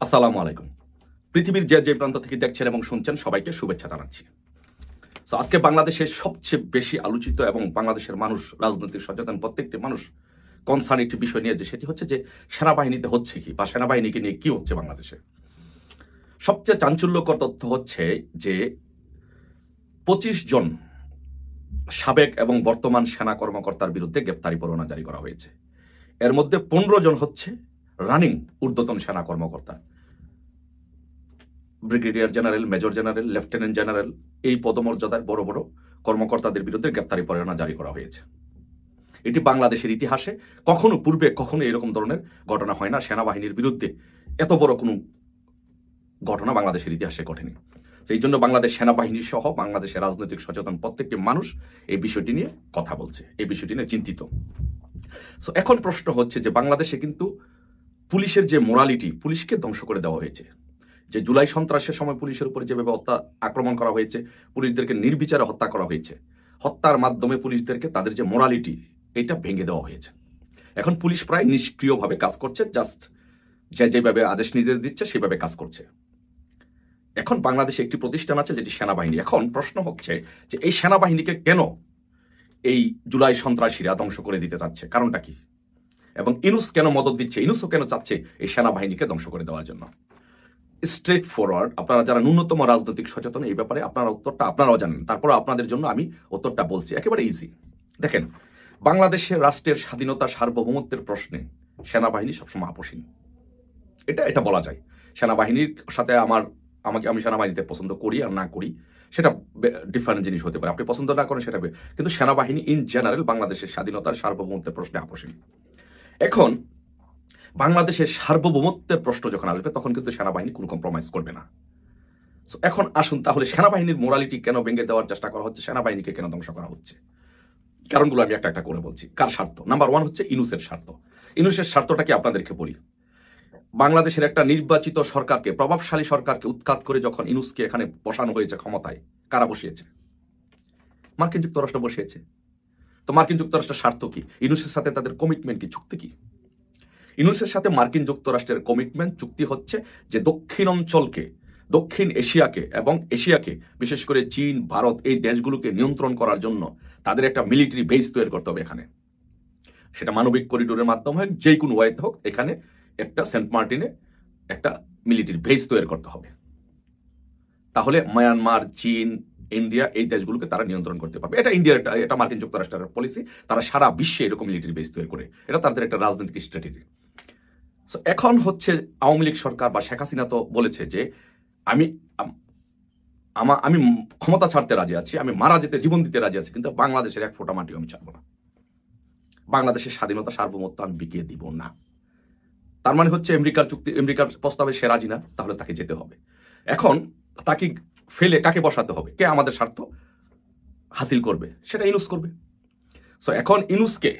আসসালামু আলাইকুম। পৃথিবীর যে যে প্রান্ত থেকে দেখছেন এবং শুনছেন, সবাইকে শুভেচ্ছা জানাচ্ছি। তো আজকে বাংলাদেশের সবচেয়ে বেশি আলোচিত এবং বাংলাদেশের মানুষ, রাজনৈতিক সচেতন প্রত্যেকটি মানুষ কনসার্ন একটি বিষয় নিয়ে যে সেটি হচ্ছে যে সেনাবাহিনীতে হচ্ছে কি বা সেনাবাহিনীকে নিয়ে কি হচ্ছে বাংলাদেশে? সবচেয়ে চাঞ্চল্যকর তথ্য হচ্ছে যে পঁচিশ জন সাবেক এবং বর্তমান সেনা কর্মকর্তার বিরুদ্ধে গ্রেপ্তারি পরোয়ানা জারি করা হয়েছে। এর মধ্যে পনেরো জন হচ্ছে রানিং ঊর্ধ্বতন সেনা কর্মকর্তা। Brigadier general major general lieutenant general এই পদমর্যাদার বড় বড় কর্মকর্তাদের বিরুদ্ধে গ্রেপ্তারি পরোয়ানা জারি করা হয়েছে। এটি বাংলাদেশের ইতিহাসে কখনো পূর্বে কখনো এরকম ধরনের ঘটনা হয় না, সেনাবাহিনীর বিরুদ্ধে এত বড় কোনো ঘটনা বাংলাদেশের ইতিহাসে ঘটেনি। সেই জন্য বাংলাদেশ সেনাবাহিনী সহ বাংলাদেশের রাজনৈতিক সচেতন প্রত্যেকটি মানুষ এই বিষয়টি নিয়ে কথা বলছে, এই বিষয়টি নিয়ে চিন্তিত। সো এখন প্রশ্ন হচ্ছে যে বাংলাদেশে কিন্তু পুলিশের যে মোরালিটি পুলিশকে ধ্বংস করে দেওয়া হয়েছে। যে জুলাই সন্ত্রাসের সময় পুলিশের উপরে যেভাবে হত্যা, আক্রমণ করা হয়েছে, পুলিশদেরকে নির্বিচারে হত্যা করা হয়েছে, হত্যার মাধ্যমে পুলিশদেরকে তাদের যে মোরালিটি এটা ভেঙে দেওয়া হয়েছে। এখন পুলিশ প্রায় নিষ্ক্রিয়ভাবে কাজ করছে জাস্ট যে যেভাবে আদেশ নির্দেশ দিচ্ছে, সেভাবে কাজ করছে। এখন বাংলাদেশে একটি প্রতিষ্ঠান আছে যেটি সেনাবাহিনী। এখন প্রশ্ন হচ্ছে যে এই সেনাবাহিনীকে কেন এই জুলাই সন্ত্রাসীরা ধ্বংস করে দিতে চাচ্ছে? কারণটা কি? এবং ইনুস কেন মদত দিচ্ছে, ইনুসও কেন চাচ্ছে এই সেনাবাহিনীকে ধ্বংস করে দেওয়ার জন্য? স্ট্রেট ফরওয়ার্ড আপনারা যারা ন্যূনতম রাজনৈতিক সচেতন, এই ব্যাপারে আপনারা উত্তরটা আপনারাও জানেন। তারপর আপনাদের জন্য আমি উত্তরটা বলছি। একেবারে ইজি দেখেন বাংলাদেশের রাষ্ট্রের স্বাধীনতা সার্বভৌমত্বের প্রশ্নে সেনাবাহিনী সবসময় আপোষহীন। এটা এটা বলা যায়। সেনাবাহিনীর সাথে আমার, আমাকে, আমি সেনাবাহিনীতে পছন্দ করি আর না করি, সেটা ডিফারেন্ট জিনিস হতে পারে। আপনি পছন্দ না করেন, সেটা কিন্তু সেনাবাহিনী ইন জেনারেল বাংলাদেশের স্বাধীনতার সার্বভৌমত্বের প্রশ্নে আপোষহীন। এখন বাংলাদেশের সার্বভৌমত্বের প্রশ্ন যখন আসবে তখন কিন্তু সেনাবাহিনী কোনো কম্প্রোমাইজ করবে না। So, এখন আসুন তাহলে সেনাবাহিনীর মোরালিটি কেন ভেঙে দেওয়ার চেষ্টা করা হচ্ছে সেনাবাহিনীকে কেন ধ্বংস করা হচ্ছে? কারণগুলো আমি একটা একটা করে বলছি। কার স্বার্থ? নাম্বার ওয়ান হচ্ছে ইনুসের স্বার্থ। ইনুসের স্বার্থটা কি আপনাদেরকে বলি? বাংলাদেশের একটা নির্বাচিত সরকারকে প্রভাবশালী সরকারকে উৎখাত করে যখন ইনুসকে এখানে বসানো হয়েছে ক্ষমতায় কারা বসিয়েছে? মার্কিন যুক্তরাষ্ট্র বসিয়েছে। তো মার্কিন যুক্তরাষ্ট্রের স্বার্থ কি? ইনুসের সাথে তাদের কমিটমেন্ট কি? চুক্তি কি? ইনুসের সাথে মার্কিন যুক্তরাষ্ট্রের কমিটমেন্ট চুক্তি হচ্ছে যে দক্ষিণ অঞ্চলকে, দক্ষিণ এশিয়াকে এবং এশিয়াকে, বিশেষ করে চীন, ভারত, এই দেশগুলোকে নিয়ন্ত্রণ করার জন্য তাদের একটা মিলিটারি বেস তৈরি করতে হবে এখানে। সেটা মানবিক করিডোরের মাধ্যমে হোক, যে কোনো ওয়েতে হোক, এখানে একটা সেন্ট মার্টিনে একটা মিলিটারি বেস তৈরি করতে হবে। তাহলে মায়ানমার, চীন ইন্ডিয়া এই দেশগুলোকে তারা নিয়ন্ত্রণ করতে পারবে। এটা ইন্ডিয়ার এটা মার্কিন যুক্তরাষ্ট্রের পলিসি তারা সারা বিশ্বে এরকম মিলিটারি বেস তৈরি করে। এটা তাদের একটা রাজনৈতিক স্ট্র্যাটেজি সো এখন হচ্ছে আওয়ামী লীগ সরকার বা শেখ হাসিনা তো বলেছে যে আমি, আম- আমা ক্ষমতা ছাড়তে রাজি আছি, আমি মারা যেতে, জীবন দিতে রাজি আছি, কিন্তু বাংলাদেশের এক ফোঁটা মাটিও আমি ছাড়বো না। বাংলাদেশের স্বাধীনতা সার্বভৌমত্ব আমি বিকিয়ে দিব না। তার মানে হচ্ছে আমেরিকার চুক্তি, আমেরিকার প্রস্তাবে সে রাজি না, তাহলে তাকে যেতে হবে। এখন তাকে ফেলে কাকে বসাতে হবে? কে আমাদের স্বার্থ হাসিল করবে? সেটা ইনুস করবে। সো এখন ইনুসকে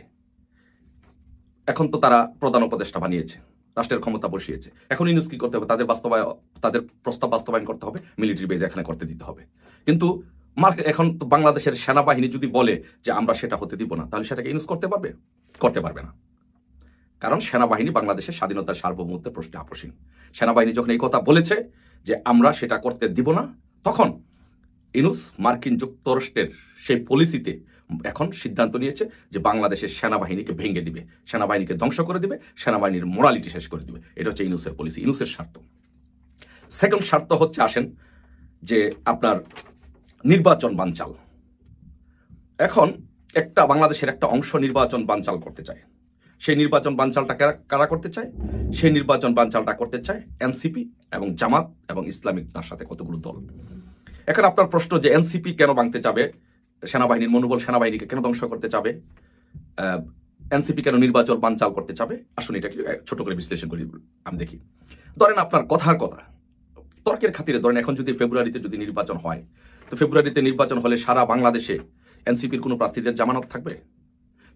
এখন তো তারা প্রধান উপদেষ্টা বানিয়েছে, রাষ্ট্রের ক্ষমতা বসিয়েছে। এখন ইনুস কি করতে হবে? তাদের বাস্তবায়ন তাদের প্রস্তাব বাস্তবায়ন করতে হবে, মিলিটারি বেজ এখানে করতে দিতে হবে। কিন্তু মার্ক, এখন তো বাংলাদেশের সেনাবাহিনী যদি বলে যে আমরা সেটা হতে দিব না, তাহলে সেটাকে ইনুস করতে পারবে? করতে পারবে না। কারণ সেনাবাহিনী বাংলাদেশের স্বাধীনতার সার্বভৌমত্বের প্রশ্নে আপসীন সেনাবাহিনী যখন এই কথা বলেছে যে আমরা সেটা করতে দিব না তখন ইনুস মার্কিন যুক্তরাষ্ট্রের সেই পলিসিতে এখন সিদ্ধান্ত নিয়েছে যে বাংলাদেশের সেনাবাহিনীকে ভেঙে দিবে, সেনাবাহিনীকে ধ্বংস করে দিবে, সেনাবাহিনীর মোরালিটি শেষ করে দিবে। এটা হচ্ছে ইনুসের পলিসি ইনুসের স্বার্থ। সেকেন্ড স্বার্থ হচ্ছে, আসেন, যে আপনার নির্বাচন বানচাল। এখন একটা বাংলাদেশের একটা অংশ নির্বাচন বানচাল করতে চায়। সেই নির্বাচন বানচালটা কারা- কারা করতে চায়? সেই নির্বাচন বানচালটা করতে চায় এনসিপি এবং জামাত এবং ইসলামিক তার সাথে কতগুলো দল। এখন আপনার প্রশ্ন যে এনসিপি কেন ভাঙতে চাবে? সেনাবাহিনীর মনোবল সেনাবাহিনীকে কেন ধ্বংস করতে চাবে? এনসিপি কেন নির্বাচন বানচাল করতে চাবে? আসুন এটা কি ছোট করে বিশ্লেষণ করি, আমি দেখি। ধরেন আপনার কথার কথা, তর্কের খাতিরে ধরেন এখন যদি ফেব্রুয়ারিতে যদি নির্বাচন হয়, তো ফেব্রুয়ারিতে নির্বাচন হলে সারা বাংলাদেশে এনসিপির কোনো প্রার্থীদের জামানত থাকবে?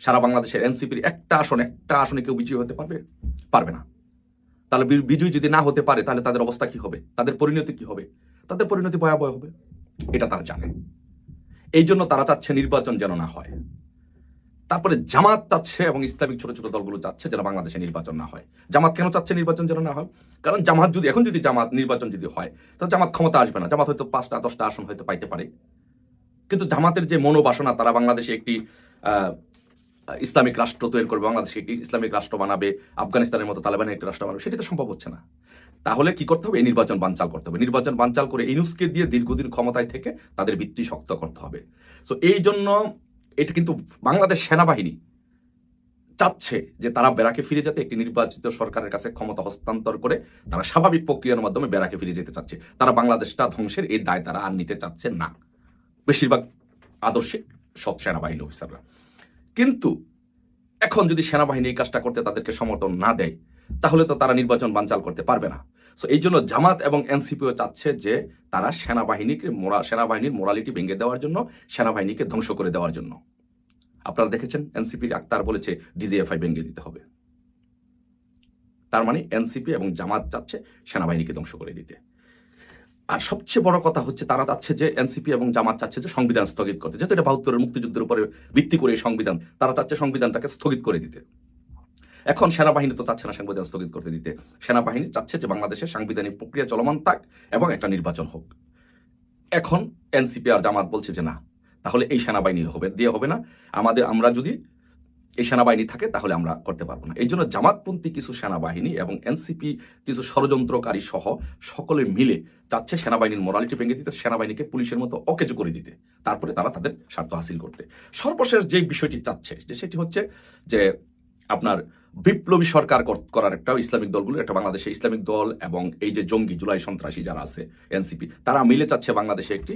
সারা বাংলাদেশের এনসিপির একটা আসন, একটা আসনে কেউ বিজয়ী হতে পারবে? পারবে না। তাহলে বিজয়ী যদি না হতে পারে, তাহলে তাদের অবস্থা কি হবে? তাদের পরিণতি কি হবে? তাদের পরিণতি ভয়াবহ হবে। এটা তারা জানে। এই জন্য তারা চাচ্ছে নির্বাচন যেন না হয়। তারপরে জামাত চাচ্ছে এবং ইসলামিক ছোট ছোট দলগুলো চাচ্ছে যেন বাংলাদেশে নির্বাচন না হয়। জামাত কেন চাচ্ছে নির্বাচন যেন না হয়? কারণ জামাত যদি এখন যদি জামাত নির্বাচন যদি হয়, তাহলে জামাত ক্ষমতা আসবে না। জামাত হয়তো পাঁচটা, দশটা আসন হয়তো পাইতে পারে। কিন্তু জামাতের যে মনোবাসনা, তারা বাংলাদেশে একটি ইসলামিক রাষ্ট্র তৈরি করবে, বাংলাদেশে ইসলামিক রাষ্ট্র বানাবে, আফগানিস্তানের মতো তালেবানের একটি রাষ্ট্র বানাবে, সেটি তো সম্ভব হচ্ছে না। তাহলে কি করতে হবে? এই নির্বাচন বানচাল করতে হবে। নির্বাচন বানচাল করে ইনুসকে দিয়ে দীর্ঘদিন ক্ষমতায় থেকে তাদের ভিত্তি শক্ত করতে হবে। সো এই জন্য এটা কিন্তু বাংলাদেশ সেনাবাহিনী চাচ্ছে যে তারা বেড়াকে ফিরে যেতে, একটি নির্বাচিত সরকারের কাছে ক্ষমতা হস্তান্তর করে তারা স্বাভাবিক প্রক্রিয়ার মাধ্যমে বেড়াকে ফিরে যেতে চাচ্ছে। তারা বাংলাদেশটা ধ্বংসের এই দায় তারা আর নিতে চাচ্ছে না। বেশিরভাগ আদর্শে সৎ সেনাবাহিনী অফিসাররা। কিন্তু এখন যদি সেনাবাহিনী এই কাজটা করতে তাদেরকে সমর্থন না দেয়, তাহলে তো তারা নির্বাচন বানচাল করতে পারবে না। সো এই জন্য জামাত এবং এনসিপিও চাচ্ছে যে তারা সেনাবাহিনীকে মোরা, সেনাবাহিনীর মোরালিটি ভেঙে দেওয়ার জন্য, সেনাবাহিনীকে ধ্বংস করে দেওয়ার জন্য। আপনারা দেখেছেন, এনসিপির আক্তার বলেছে, ডিজিএফআই ভেঙে দিতে হবে। তার মানে এনসিপি এবং জামাত চাচ্ছে সেনাবাহিনীকে ধ্বংস করে দিতে। আর সবচেয়ে বড় কথা হচ্ছে তারা চাচ্ছে যে এনসিপি এবং জামাত চাচ্ছে যে সংবিধান স্থগিত করতে। যেহেতু এটা বাহাত্তরের মুক্তিযুদ্ধের উপরে ভিত্তি করে সংবিধান, তারা চাচ্ছে সংবিধানটাকে স্থগিত করে দিতে। এখন সেনাবাহিনী তো চাচ্ছে না সংবিধান স্থগিত করতে দিতে। সেনাবাহিনী চাচ্ছে যে বাংলাদেশের সাংবিধানিক প্রক্রিয়া চলমান থাক এবং একটা নির্বাচন হোক। এখন এনসিপি আর জামাত বলছে যে না, তাহলে এই সেনাবাহিনী হবে, দিয়ে হবে না। আমাদের, আমরা যদি এই সেনাবাহিনী থাকে, তাহলে আমরা করতে পারব না। এই জন্য জামাতপন্থী কিছু সেনাবাহিনী এবং এনসিপি কিছু ষড়যন্ত্রকারী সহ সকলে মিলে চাচ্ছে সেনাবাহিনীর মোরালিটি ভেঙে দিতে, সেনাবাহিনীকে পুলিশের মতো অকেজো করে দিতে, তারপরে তারা তাদের স্বার্থ হাসিল করতে। সর্বশেষ যে বিষয়টি চাচ্ছে, যে সেটি হচ্ছে যে আপনার বিপ্লবী সরকার করার একটা ইসলামিক দলগুলো, একটা বাংলাদেশে ইসলামিক দল এবং এই যে জঙ্গি, জুলাই সন্ত্রাসী যারা আছে, এনসিপি, তারা মিলে চাচ্ছে বাংলাদেশে একটি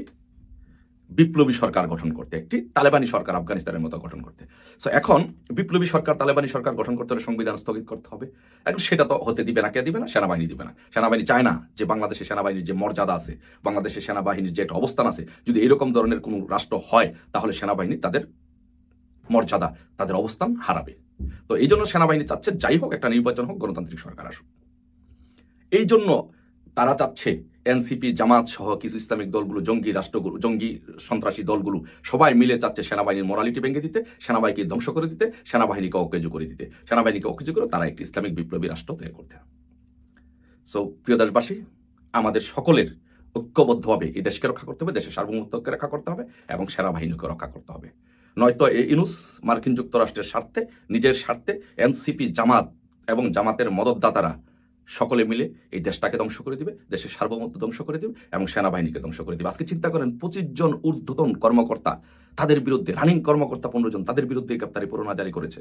বিপ্লবী সরকার গঠন করতে, একটি তালেবানি সরকার আফগানিস্তানের মতো গঠন করতে। সো এখন বিপ্লবী সরকার, তালেবানি সরকার গঠন করতে হলে সংবিধান স্থগিত করতে হবে। এখন সেটা তো হতে দিবে না, কে দিবে না? সেনাবাহিনী দিবে না। সেনাবাহিনী চায় না যে বাংলাদেশের সেনাবাহিনীর যে মর্যাদা আছে, বাংলাদেশের সেনাবাহিনীর যে একটা অবস্থান আছে, যদি এরকম ধরনের কোনো রাষ্ট্র হয়, তাহলে সেনাবাহিনী তাদের মর্যাদা, তাদের অবস্থান হারাবে। তো এই জন্য সেনাবাহিনী চাচ্ছে, যাই হোক, একটা নির্বাচন হোক, গণতান্ত্রিক সরকার আসুক। এই জন্য তারা চাচ্ছে এনসিপি, জামাত সহ কিছু ইসলামিক দলগুলো, জঙ্গি রাষ্ট্রগুলো, জঙ্গি সন্ত্রাসী দলগুলো, সবাই মিলে চাচ্ছে সেনাবাহিনীর মোরালিটি ভেঙে দিতে, সেনাবাহিনীকে ধ্বংস করে দিতে, সেনাবাহিনীকে অকেজো করে দিতে। সেনাবাহিনীকে অকেজো করে তারা একটি ইসলামিক বিপ্লবী রাষ্ট্র তৈরি করতে। সো প্রিয় দেশবাসী, আমাদের সকলের ঐক্যবদ্ধভাবে এই দেশকে রক্ষা করতে হবে, দেশের সার্বভৌমত্বকে রক্ষা করতে হবে এবং সেনাবাহিনীকে রক্ষা করতে হবে। নয়তো এই ইনুস মার্কিন যুক্তরাষ্ট্রের স্বার্থে, নিজের স্বার্থে এনসিপি, জামাত এবং জামাতের মদতদাতারা সকলে মিলে এই দেশটাকে ধ্বংস করে দিবে দেশের সার্বভৌমত্ব ধ্বংস করে দিবে এবং সেনাবাহিনীকে ধ্বংস করে দিবে। আজকে চিন্তা করেন পঁচিশ জন ঊর্ধ্বতন কর্মকর্তা তাদের বিরুদ্ধে রানিং কর্মকর্তা পনেরো জন তাদের বিরুদ্ধে গ্রেপ্তারি পরোয়ানা জারি করেছে।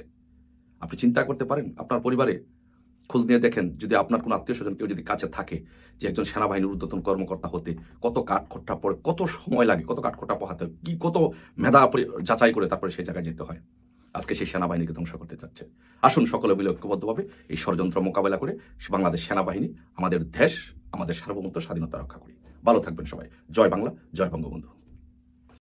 আপনি চিন্তা করতে পারেন আপনার পরিবারে খোঁজ নিয়ে দেখেন যদি আপনার কোনো আত্মীয় স্বজন কেউ যদি কাছে থাকে যে একজন সেনাবাহিনীর ঊর্ধ্বতন কর্মকর্তা হতে কত কাঠখোট্টা পড়ে কত সময় লাগে কত কাঠখোট্টা পোহাতে হয়, কি কত মেধা যাচাই করে তারপরে সেই জায়গায় যেতে হয়। আজকে সেই সেনাবাহিনীকে ধ্বংস করতে চাচ্ছে। আসুন সকলে মিলে ঐক্যবদ্ধভাবে এই ষড়যন্ত্র মোকাবেলা করে বাংলাদেশ সেনাবাহিনী, আমাদের দেশ, আমাদের সার্বভৌমত্ব, স্বাধীনতা রক্ষা করি। ভালো থাকবেন সবাই। জয় বাংলা, জয় বঙ্গবন্ধু।